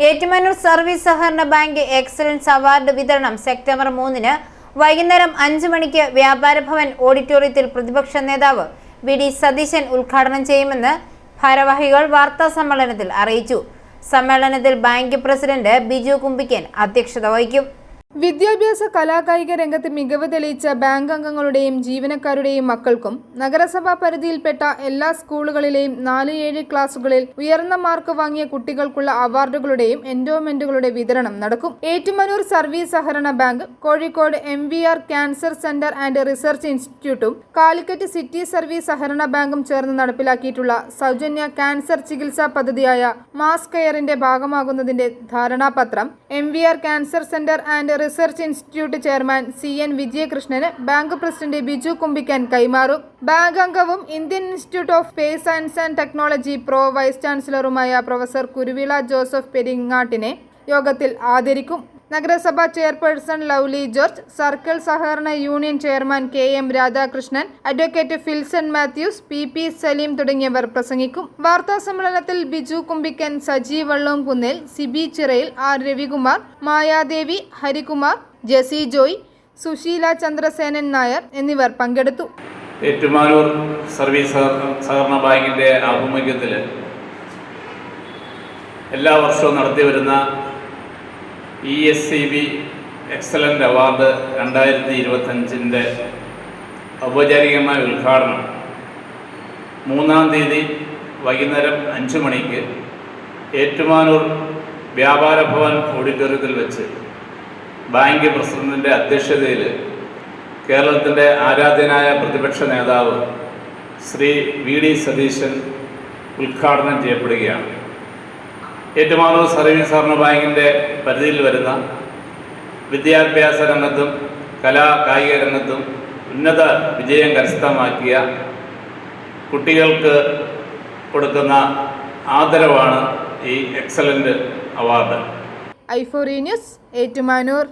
Ettumanoor service സഹകരണ bank excellence award വിതരണം September മൂന്നിന് വൈകുന്നേരം അഞ്ചു മണിക്ക് വ്യാപാര ഭവൻ ഓഡിറ്റോറിയത്തിൽ പ്രതിപക്ഷ നേതാവ് വി ഡി സതീശൻ ഉദ്ഘാടനം ചെയ്യുമെന്ന് ഭാരവാഹികൾ വാർത്താ സമ്മേളനത്തിൽ അറിയിച്ചു. സമ്മേളനത്തിൽ ബാങ്ക് പ്രസിഡന്റ് ബിജു കുമ്പിക്കൻ അധ്യക്ഷത വഹിക്കും. വിദ്യാഭ്യാസ കലാകായിക രംഗത്ത് മികവ് തെളിയിച്ച ബാങ്ക് അംഗങ്ങളുടെയും ജീവനക്കാരുടെയും മക്കൾക്കും നഗരസഭാ പരിധിയിൽപ്പെട്ട എല്ലാ സ്കൂളുകളിലെയും നാല് ഏഴ് ക്ലാസുകളിൽ ഉയർന്ന മാർക്ക് വാങ്ങിയ കുട്ടികൾക്കുള്ള അവാർഡുകളുടെയും എൻഡോമെന്റുകളുടെ വിതരണം നടക്കും. ഏറ്റുമനൂർ സർവീസ് സഹകരണ bank Kozhikode M V R cancer centre and research ഇൻസ്റ്റിറ്റ്യൂട്ടും Calicut city service സഹകരണ ബാങ്കും ചേർന്ന് നടപ്പിലാക്കിയിട്ടുള്ള സൗജന്യ ക്യാൻസർ ചികിത്സാ പദ്ധതിയായ മാസ് കെയറിന്റെ ഭാഗമാകുന്നതിന്റെ ധാരണാപത്രം M V R cancer centre and research institute chairman C N വിജയകൃഷ്ണന് bank president Biju Kumbikkan കൈമാറും. ബാങ്ക് അംഗവും Indian institute of space science and technology pro vice ചാൻസലറുമായ professor Kuruvila Joseph പെരിങ്ങാട്ടിനെ യോഗത്തിൽ ആദരിക്കും. നഗരസഭാ ചെയർപേഴ്സൺ ലൗലി ജോർജ് സർക്കിൾ സഹകരണ union chairman K M Radhakrishnan advocate Filson Mathews P P Saleem തുടങ്ങിയവർ പ്രസംഗിക്കും. വാർത്താ സമ്മേളനത്തിൽ ബിജു കുമ്പിക്കൻ സജീവ് വള്ളംകുന്നിൽ സിബി ചിറയിൽ ആർ രവികുമാർ മായാദേവി ഹരികുമാർ ജെസി ജോയ് സുശീല ചന്ദ്രസേനൻ നായർ എന്നിവർ പങ്കെടുത്തു. ഏറ്റുമാനൂർ സർവീസ് സഹകരണ- ബാങ്കിന്റെ ആഭിമുഖ്യത്തിൽ എല്ലാ വർഷവും നടത്തി വരുന്ന E S C B excellent award രണ്ടായിരത്തി ഇരുപത്തഞ്ചിന്റെ ഔപചാരികമായ ഉദ്ഘാടനം മൂന്നാം തീയതി വൈകുന്നേരം അഞ്ച് മണിക്ക് ഏറ്റുമാനൂർ വ്യാപാര ഭവൻ ഓഡിറ്റോറിയത്തിൽ വെച്ച് ബാങ്ക് പ്രസിഡന്റിന്റെ അധ്യക്ഷതയിൽ കേരളത്തിന്റെ ആരാധ്യനായ പ്രതിപക്ഷ നേതാവ് ശ്രീ വി ഡി സതീശൻ ഉദ്ഘാടനം ചെയ്യപ്പെടുകയാണ്. ഏറ്റുമാനൂർ സർവീസ് സഹകരണ ബാങ്കിന്റെ പരിധിയിൽ വരുന്ന വിദ്യാഭ്യാസ രംഗത്തും കലാ കായിക രംഗത്തും ഉന്നത വിജയം കരസ്ഥമാക്കിയ കുട്ടികൾക്ക് കൊടുക്കുന്ന ആദരവാണ് ഈ എക്സലന്റ് അവാർഡ്. ഐഫോറി ന്യൂസ് ഏറ്റുമാനൂർ.